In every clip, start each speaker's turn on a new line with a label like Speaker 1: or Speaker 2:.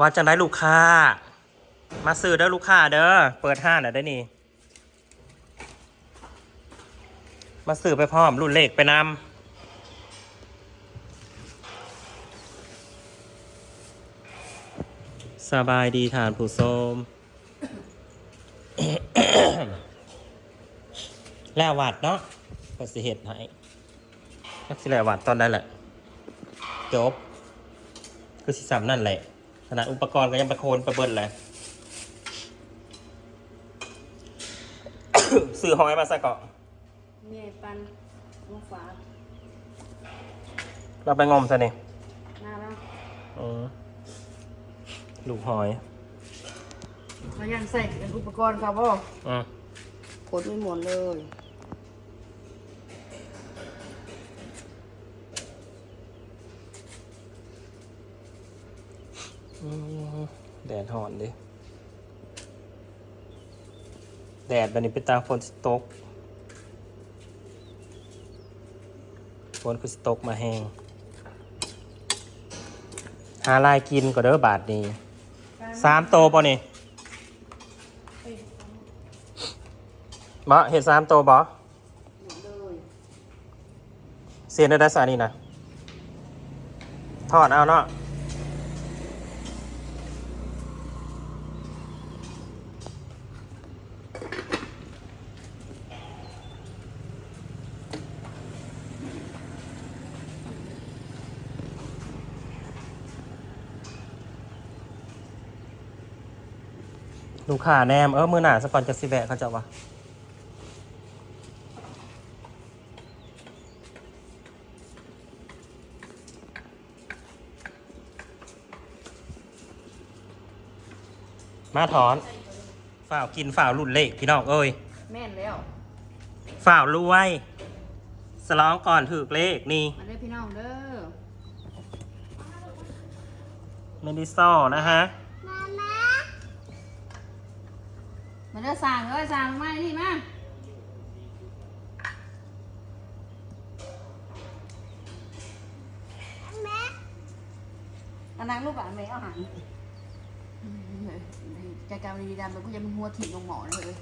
Speaker 1: ว่าจะได้ลูกค้า มาซื้อเด้อลูกค้าเด้อ เปิดห้าน่ะได้นี่ มาซื้อไปพร้อมรุ่นเลขไปนำสบายดีฐานผู้ชมแล้ววัดเนาะก็สิเหตุให้ก็สิแล้ววัดตอนนั้นแหละ จบ คือสิสามนั่นแหละ ขนาดอุปกรณ์ก็ยังประโคนประเบิดเลย ซื้อหอยมาซะก่อน
Speaker 2: เมียปันลูกฟ้า
Speaker 1: เราไปงมซะนี่
Speaker 2: น่ารัก
Speaker 1: อืมลูกหอย
Speaker 2: เขายังใส่เป็นอุปกรณ์ครับพ่อ
Speaker 1: อืม
Speaker 2: ผลไม่หมดเลย
Speaker 1: แดดหอนดิ แดดบันนี้เป็นตาฝนสตกฝนคือสตกมาแห้งหาลายกินก็เด้อบาทนี้สามโตป่ะนี่บ่เห็ดสามโตบ่
Speaker 2: หมดเลย
Speaker 1: เสียนได้สานี่นะทอดเอาเนาะ ลูกค้าแนม เออมือหนาสก่อนจะสิแบะเขาจะวะมาถอนฝ่าวกินฝ่าวรุ่นเล็กพี่น้องเอ้ย
Speaker 2: แม่นแล้ว
Speaker 1: ฝ่าวรวยสลองก่อนถือเลขนี่
Speaker 2: มาได้อพี่น้องเด้อ
Speaker 1: เมดิซอนะฮะ
Speaker 2: มาเด้อสั่งเลยสั่งมานี่มาอันนั้นลูกหลานแม่เอาหางใจกลางดีดำแล้วกูยังหัวถิ่นลงหมอเลย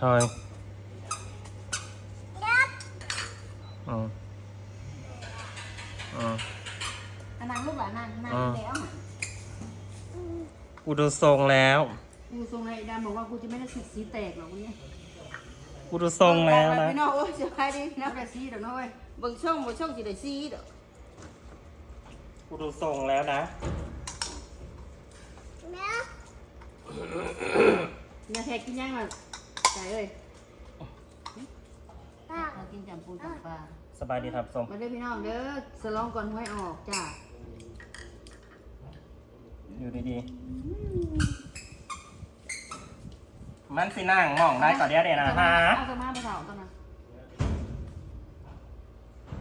Speaker 1: เฮ้ยอืมอืม
Speaker 2: อันนั้นลูกหลานนางนางแล้วหาง
Speaker 1: กูดูทรงแล้ว
Speaker 2: กูทรงไอ้ดำบอกว่ากูจะไม่ได้สิสีแตกหรอกวันนี้
Speaker 1: กูดูทรงแล้วนะ
Speaker 2: พี่น้องโอ้ยสบายดีพี่น้องได้สีเดี๋ยวน้อยเบิ่งช่องบ่ช่องสิได้สีเด้อ
Speaker 1: กูดูทรงแล้วนะ
Speaker 2: อย่าแทกกินยังอะใจเอ้ยเรากินจำปูจำปลา
Speaker 1: สบายดีครับทรง
Speaker 2: มาเด้อพี่น้องเด้อสลองก่อนหวยออกจ้า
Speaker 1: อยู่ดีๆ มันสินั่งมองได้ก่อนเดียวเดี๋ยวนะฮะ
Speaker 2: เอาสมาไปเผาตัวน่ะ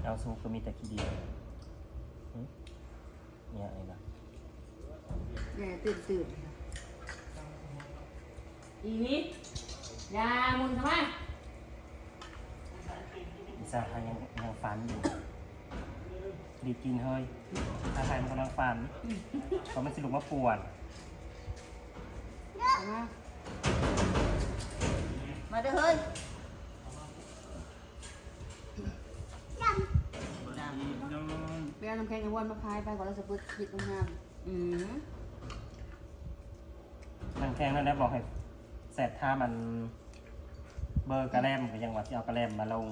Speaker 1: เอาซูก็มีแต่ขี้ดีหึเนี่ยไอ้นะ
Speaker 2: แย่ตื่นตื่นอีนี้ยามุนทำไม
Speaker 1: อิซ่าเขายังยังฝันอยู่ดีกินเฮ้ยถ้าใครมันกำลังฝันเพราะมันสิลุกมาปวด
Speaker 2: เอา มามาเด้อเฮ้ยไปเอาน้ำแข็งไอ้วันมาคายไปก่อนแล้วจะเปิดคลิปตรงงามอืม
Speaker 1: นางแข้งนั่นนะบอกให้แสบท่ามัน เบอร์กระแลมก็ยังว่าที่เอากระแลมมาลง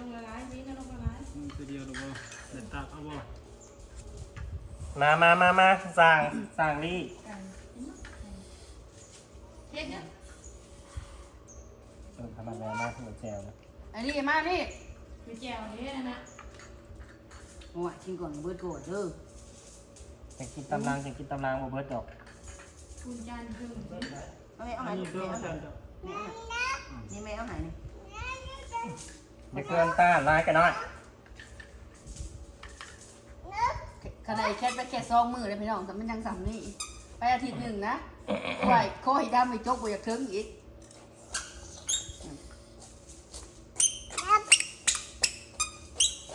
Speaker 2: ลงละลายนี่ก็ลงละลาย
Speaker 3: ตัวเดียวหรือว่าเด็ดตักเอาบ่
Speaker 1: มามามามาสั่งสั่งนี่
Speaker 2: เฮ็ดเนี่ย
Speaker 1: เออทำมันแรงมากหัวแจวนะ
Speaker 2: อันนี้มานี่มีแจวนี่นะนะโอ้ยกินก่อนเบิดโกรธเด้อ
Speaker 1: จะกินตำรางจะกินตำรางบ่เบิดดอก
Speaker 2: คุณจานครึ่ง
Speaker 3: อันนี้ก็อาจารย์จะ
Speaker 2: นี่แม่เอาไหนนี่
Speaker 1: ไม่เกินต้านร้ายกันน้อย
Speaker 2: ขนาดแค่ไปแค่ซองมือเลยพี่น้องแต่มันยังสำนี่ไปอาทิตย์หนึ่งนะ ไหวโคให้ดำไปจกบ่อยากถึงอีก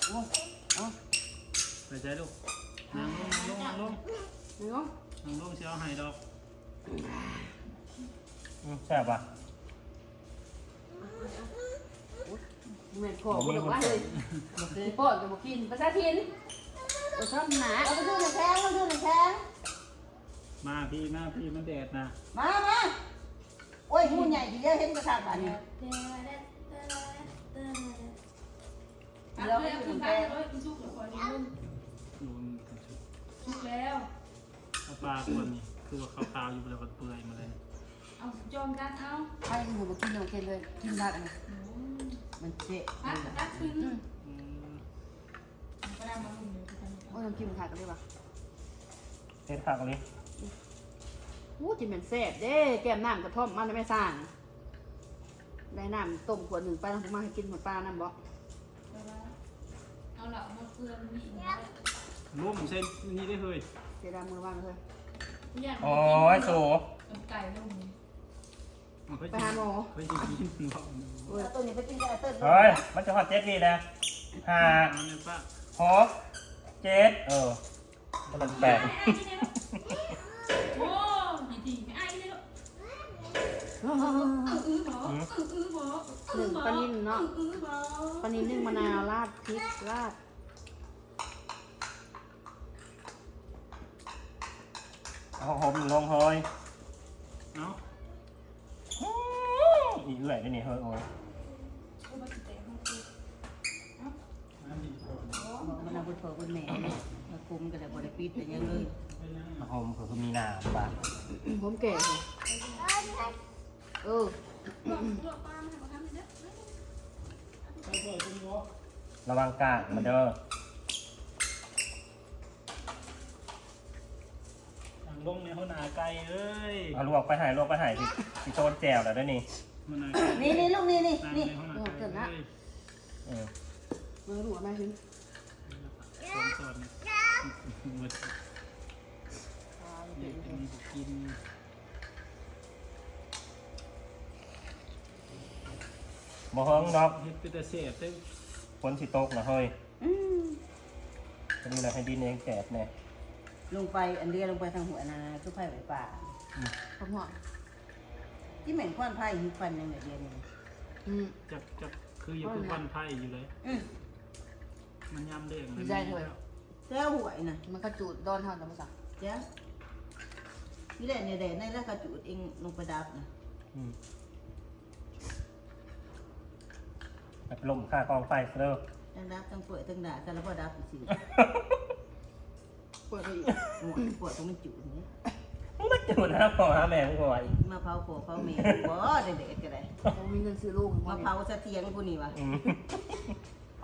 Speaker 2: โอ้โอ้
Speaker 3: ไปใจลูกนั่งลงนั่งลง
Speaker 2: เนาะ
Speaker 3: นั่งลงเชียวให้ดอก
Speaker 1: อื มแซ่บป่ะ
Speaker 2: เหมือนของบอกว่าเลยสิปอดจะบอกกินภาษาถิ่นเอาชอบหนาเอาไปดูในแพงเอาไปดูในแพง
Speaker 3: มาพี่มาพี่มันแดดนะ
Speaker 2: มามาโอ้ยหุ่นใหญ่ทีเดียวเห็นกระชากอันนี้เราไปดูในแพง
Speaker 3: ดูมันกันชุด
Speaker 4: ถูกแล้ว
Speaker 3: เอาปลาคนนี้คือว่าขาวๆอยู่แล้วก็เปื่อยมาเลย
Speaker 4: เอาจอมกันเอา
Speaker 2: ใช่หนูบอกกินเรากินเลยกินได้อันนี้มันเจ๊
Speaker 4: พักตักขึ้น
Speaker 3: อืม
Speaker 4: ก็ได้มาลุงเดี๋ยวจะทำ
Speaker 2: โอ้ยน้ำจิ้มขาดกันเลยป่ะ
Speaker 1: เฮ็ดผักอันนี้
Speaker 2: อู้จิเป็นแซ่บเด้ แก้มน้ำกระท่อมมันไม่สร้าง ได้น้ำต้มขวดหนึ่งไปต้องมาให้กินหมดปลาน้ำบ่
Speaker 4: เอาละมาเพื่อนนี่
Speaker 3: ร่มเส้นนี้ได้เลย
Speaker 2: เสดามือว่างเลย
Speaker 1: โอ้ยโถ
Speaker 4: ไก่ลุง
Speaker 3: มันก็
Speaker 2: ไปหาหมอ
Speaker 3: ไปจะกินหรอก
Speaker 2: เออต้นนี้ไปกินกับต้น
Speaker 1: เฮ้ย มันจะฮอดเจ็ดนี่นะห้า
Speaker 3: เอาเนี่ยป้า
Speaker 1: หกเจ็ดเออมันแปด
Speaker 4: โอ้ยดีไม่ไอ้เลยอื้อ หมออื้ออื้อหมอ
Speaker 2: หนึ่งปลานิ่มเนาะ
Speaker 4: อื้อหมอ
Speaker 2: ปลานิ่มนึ่งมะนาวราดพริกราด
Speaker 1: เอาผมลงเฮ้ย
Speaker 3: เนาะ
Speaker 1: อีเอื่อยด้วยนี่เฮ้ยโอ้ย
Speaker 3: อันนี้ก่อน
Speaker 5: มันเอาไปเผาคนแม่มาคุมกันแต่บริปิดแต่ยังเลย
Speaker 1: เอาผมคือมีน้ำบ้าง
Speaker 2: ผมแก่เลย เออ
Speaker 3: ไปเปิดคุณวะ
Speaker 1: ระวังกาดมาเด้อ
Speaker 3: นั่งลงในห้องนาไก่เอ้ย
Speaker 1: เอาลวกไปหายลวกไปหายสิสิโซนแจวแล้วเด้วยนี่
Speaker 3: มันนาไก่
Speaker 5: นี่นี่ลูกนี่นี่
Speaker 3: นั่ง
Speaker 5: นี่
Speaker 3: ในห้องนาไก่เอ้ย
Speaker 1: เออ
Speaker 2: มือหัวมาถึง
Speaker 3: สอนสอนหมดเด็กอันนี้ก็กิน
Speaker 1: บ่เฮิงดอก
Speaker 3: เฮ็ดเป็นแต่เศษเต้
Speaker 1: ฝนสิตกนะเฮ้ย
Speaker 5: อืม
Speaker 1: จะนี่นะให้ดินเองแกดเนี่ย
Speaker 5: ลงไปอันเดียวลงไปทางหัวนาคือไผ่ไผ่ป่า
Speaker 2: ผมหัว
Speaker 5: ที่เหม็นควันไผ่หิวควันยังไงเดียวนี่
Speaker 2: อืม
Speaker 3: จักจักคืออยู่คือวันไผ่อยู่เลย
Speaker 5: อืม
Speaker 3: มันยำเด้ง
Speaker 2: ดีใจเลย
Speaker 5: เจ้าหวยน่ะ
Speaker 2: มันก็จูดดอนเท่าแต่ภาษา
Speaker 5: เจ้านี่แหละเนี่ยแดดในแล้วก็จุดเองลงไปดับนะ
Speaker 1: อืม แบบลมค่ากองไฟเด้อ
Speaker 5: ทั้งดับทั้งปวดทั้งด่ากันแล้วก็ดับอีกสิ
Speaker 2: เปิดไปอีก
Speaker 5: หัวปวดตรงมันจุดนี่
Speaker 1: มึงมาจุดนะพ่อหาแม่มึงก่อน
Speaker 5: มาเผาผัวเผาเมียบ่เด็ดๆก็ได้
Speaker 2: ผมมีเงินซื้อลูก
Speaker 5: มาเผาสะเทียงผู้นี่วะ
Speaker 1: อืม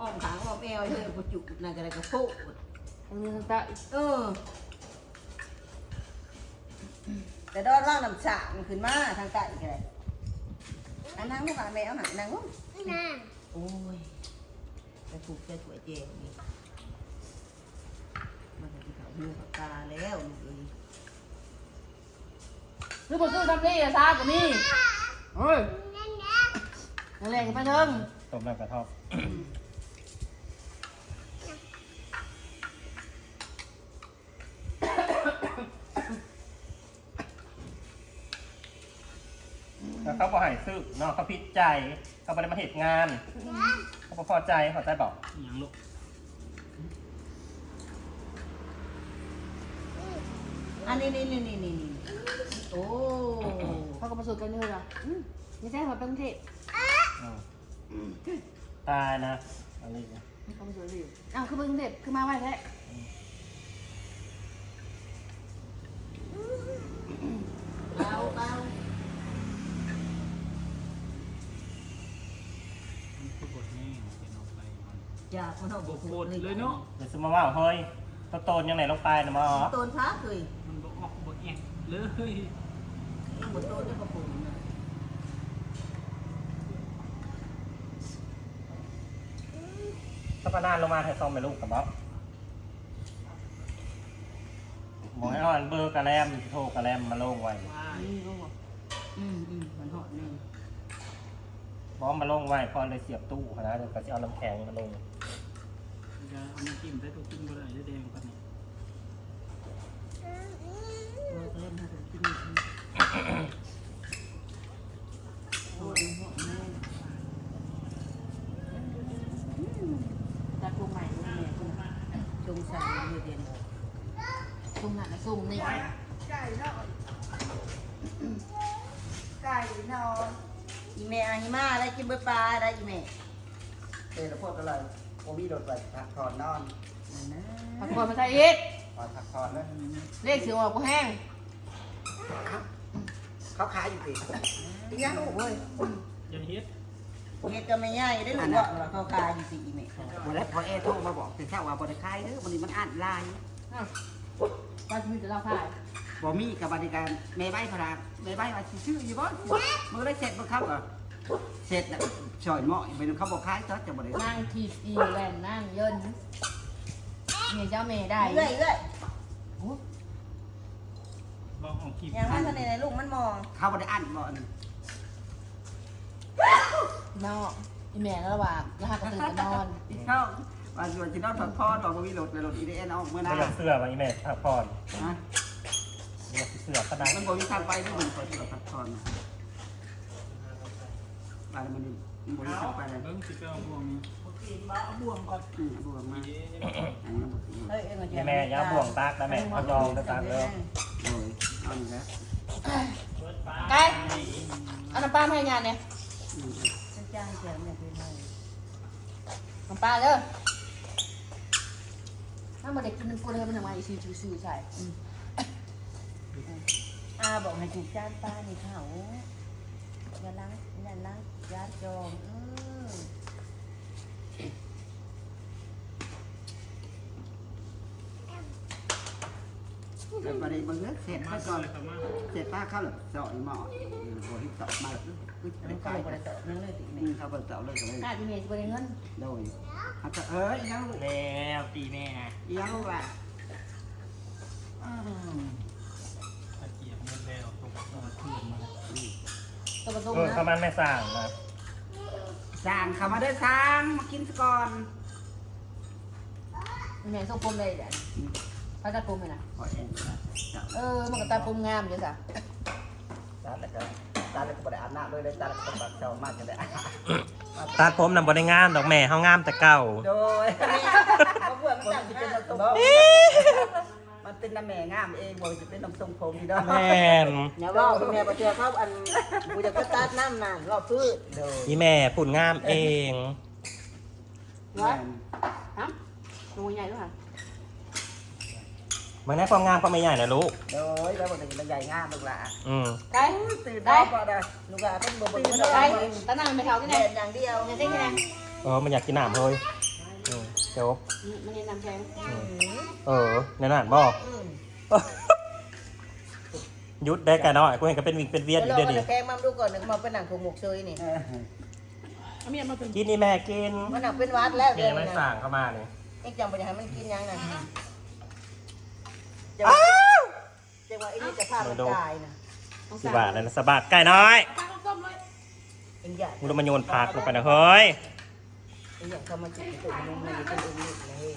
Speaker 5: อ้อมขางอ้อมแอวเฮ้ยกูจุดนั่นก็ได้ก็โป๊ะ
Speaker 2: ทั้งนี้ทั้งตา
Speaker 5: เออแต่ดอนล่างน้ำสางขึ้นมาทางไก่ก็ได้อันนั่งลูกหลานแมวหนังนั่งลูก โอ้ยจะถูกจะสวยเจ๋งนี่มันจะเขาหูเขาตาแล้วลูกเอ้ย
Speaker 2: ซื้อบ่ซื้อทำนี่อะซากับนี่เฮ้ยนั่นแหละไปเถิง
Speaker 1: ตบแบบกระทอบแล้วเขาบอกให้ซื้อเนาะเขาพิดใจ เขาไม่ได้มาเหตุงานเขาบ่พอใจเขาใจบอก
Speaker 3: อย่างลูก
Speaker 5: อันนี้นี่นี่นี่นี่นี่โอ้
Speaker 2: เขาก็มาสูดกันเลยเหรออืมไม่ใช่หัวเป็นเทศ
Speaker 1: อืมตายนะอะไรอย่างเงี้ย
Speaker 2: เขามาสูดดิอ้าวคือเป็นเทศคือมาไหวแท้
Speaker 3: มันอ
Speaker 5: ยากมันเอา
Speaker 3: บทบทเลยเนาะ
Speaker 1: เดี๋ยวสมมาว่าเฮ้ยตัวโตนยังไหนลงไปนะหมอ
Speaker 5: โตนพักเลย
Speaker 3: มันบออกบทแอกเลย
Speaker 5: บทโตนด้วยกระปุกนะ
Speaker 1: ถ้าพนานลงมาให้ซ่อมไปลูกกับบ๊อบบอกให้เอาอันเบอร์กระแลมโทรกระแลมมาลงไว้
Speaker 3: ว้าย
Speaker 2: นี่ก็บอก
Speaker 5: อืมอืมมันหอดนี่
Speaker 1: บอมมาลงไว้พอเลยเสียบตู้นะเดี๋ยวก็จะเอาน้ำแข็งมาลง
Speaker 3: ม จะเอามาจิ้มได้ตัวกินบ่ได้ได้แดงปานนี้
Speaker 5: โอ้ยเล่นให้ผมกินโอ้ยหัวแม่
Speaker 2: จัดปรุงใหม่นี่แม่ปรุง
Speaker 5: จงใส่เยอเด่น
Speaker 2: ปรุงหนักซุ่มนี่
Speaker 5: ไก่นอนไก่นอนอีแม่อาหิมาได้กินเบอร์ปลาได้อีแม่
Speaker 6: เออแล้วพวกอะไร โอมีโดดไปพักผ่อนนอน
Speaker 5: นั่นนะ
Speaker 2: ผักกวนมาใส่อีก
Speaker 6: พอพักผ่อนแล้ว
Speaker 2: เลขสิออกกูแห้ง
Speaker 6: เขาขายอยู่ติยังลูกเว้ย
Speaker 3: อย่าเฮ็ด
Speaker 5: เฮ็ดก็ไม่ง่ายได้หรือว่าเขาคายอยู่สิอีแม่
Speaker 6: วันแรกพอเอโทรมาบอกแต่เช้าว่าบริขายเด้อวันนี้มันอ่านไลน์
Speaker 2: อ้าวปลาชีวิตจะเล่าขาย
Speaker 6: บ่มีกับบริการแม่ใบพราแม่ใบว่าสิซื้ออยู่บ่มือได้เสร็จบ่ครับอะ เสร็จแล้วช่อยหม้อไปเขาบอกขายซะจะบ่ได้
Speaker 2: นั่งทีอีแลนนั่งเยินเมียเจ้าเมย์ได้
Speaker 5: เรื่อยเรื่อย
Speaker 3: ลองเอาคลิป
Speaker 5: ยังว่าทะเลในลูกมันมอง
Speaker 6: เขาบ่ได้อ่านบ่อันนี้
Speaker 2: นอกอีแม่ก็ระหว่างแล้วหากระตื่นจะนอน
Speaker 6: เขาว่าส่วนที่นอนพักผ่อนบ่มีรถเลยรถอีเดนเอาเมื่อห
Speaker 1: ไม่
Speaker 6: น้า
Speaker 1: อยากเสื้อมาอีแม่พักผ่อน
Speaker 6: ฮะ
Speaker 1: ไม่อยากเสื้อขนาด
Speaker 6: มันบ่มีทางไปที่มันขอที่พักผ่อน ไปมันบ่มีทางไปเลย
Speaker 3: เบิ่งสิไปเอาพวงนี้
Speaker 6: บ่วงก่อนอืมบ่วงมาอันนี้บ่สิ
Speaker 5: เฮ้ยเอ็งมาเจ
Speaker 1: นี่แม่อย่าบ่วงตากนะแม่เขายองจะตากเลย
Speaker 6: โอ้ยเอาอีกแล้ว
Speaker 2: ไก่เอาน้ำปลามาให้งานเนี่ย
Speaker 6: อืม
Speaker 5: ฉันจ้างแกแม่เป็นไง
Speaker 2: น้ำปลาเด้อถ้ามาเด็กกินน้ำกุ้งเลยมันทำไมซื้อซื้อซื้อใส่
Speaker 5: อาบอกให้ถูกจานปลาในเขา อย่าล้างอย่าล้างยาจองอืม
Speaker 6: แล้วประเดี๋ยวมึงเลิกเสร็จไปก่
Speaker 3: อ
Speaker 6: นเสร็จป้าเข้าเลยเจาะอีหม้อหัวที่เจาะมาแล้วปึ๊บ
Speaker 5: มั
Speaker 6: ได้
Speaker 5: นก็
Speaker 6: ขาย
Speaker 5: เลยบริโภคนั่งเลยติ
Speaker 6: นี่เขาเปิดเจาะเลยก็เลย
Speaker 2: หน้าที่เมย์จะไปได้เงิน
Speaker 6: โดยเขาจะเอ้ยยังลูก
Speaker 1: แล้วตีแม่
Speaker 6: ยังลูกล่ะ
Speaker 3: ตะเกียบหมดแล้วตกตกคืนมา
Speaker 2: ตัวประตู
Speaker 1: เออ
Speaker 2: นะ
Speaker 1: เขามันไม่สั่งนะ
Speaker 6: สร้างเขามาเด้อสร้างมากินซะก่อน
Speaker 2: แม่ส่งผมเลยเดี๋ยวเขาตัดผมเลยนะ
Speaker 6: ขอเองเจาะ
Speaker 2: เออมันก็ตัดผมงามอยู่จ้ะ
Speaker 6: ตาแล้วก็ตาแล้วก็บ่ได้อาบน้ำเลยเลยตาแล้วก็ปัดเจาะมากจะได้
Speaker 1: ตัดผมนำบริงามดอกแม่เขางามแต่เก่า
Speaker 6: โดย
Speaker 5: เขาเบื่อ
Speaker 6: ค
Speaker 5: มัน
Speaker 6: น
Speaker 5: จัง
Speaker 6: ที่
Speaker 5: เป็
Speaker 6: เป็น
Speaker 5: น
Speaker 6: น้ำตรง มันเป็นน้ำแม่งามเองบ่จะเป็นน้ำทรงผมนี่เด้อ
Speaker 1: แม่น
Speaker 5: อย่าว่าแม่ประเทือเขาอันกูจะก็ตัดน้ำนานรอบพืช
Speaker 6: โดย
Speaker 1: อีแม่ปุ่นงามเอง
Speaker 6: แม่น
Speaker 2: ฮะดูใหญ่ด้วยค่ะ
Speaker 1: มันแน่ความงามก็ไม่ใหญ่นะลูก
Speaker 6: โดยแล้วมันจะใหญ่งามลูกหล่ะ
Speaker 1: อืม
Speaker 2: ไก่
Speaker 6: ตื่นได้ก็ได้
Speaker 5: ลูกหลานต้องบ่บ่บ่
Speaker 2: ไก่
Speaker 5: ได้
Speaker 2: ตานั่งไปเท่าที่ไหน
Speaker 5: แดดอย่างเดียว
Speaker 2: อย่าเต้นกันนะ
Speaker 1: เออมันอยากกินน้ำเลย อืมเดี๋ยว
Speaker 2: มันเน้นน้ำแข็ง
Speaker 1: เออในนั้นบอกยุดได้กันน้อยกูเห็นก็เป็นวิงเป็นเวียนอยู่
Speaker 5: เดี๋
Speaker 1: เดี๋
Speaker 5: ย
Speaker 1: ยวว
Speaker 5: เรา
Speaker 1: นี้
Speaker 5: แกงมาดูก่อนหนึ่งมาเป็นหนังของหมกเชยนี่
Speaker 6: เออ
Speaker 2: เอาเมียมาเป็น
Speaker 1: กินนี่แม่กิน
Speaker 5: มันหนังเป็นวัดแล้ว
Speaker 1: แม่
Speaker 5: เดี๋ยว
Speaker 1: ไม่
Speaker 5: นี้
Speaker 1: สั่งเข้ามาเนี่ย
Speaker 5: เอ็งจำไปยังให้มันกินยังนะจะจะว่าไอ้นี่จะพามันตายนะ
Speaker 1: สิบาทเลยนะสบาทไก่น้อย
Speaker 2: ปลาต้มเลย
Speaker 5: เอ็งอยาก
Speaker 1: มึงต้องมาโยนผักลงไปนะเฮ้ย
Speaker 5: เอ็งอยากเข้ามาจิตตุ่มนุ่มมันจะเป็นอุ้มนิดเลย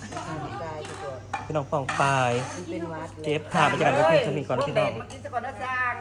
Speaker 5: มันตายไปก่อน
Speaker 1: พี่น้องฟองปลาย
Speaker 5: มันเป็นวัด
Speaker 1: เก็บผ่าไปจากกันเพื่อนสนิทก่อนนะพี่น้อง
Speaker 6: มากินซะก่อนนะจาง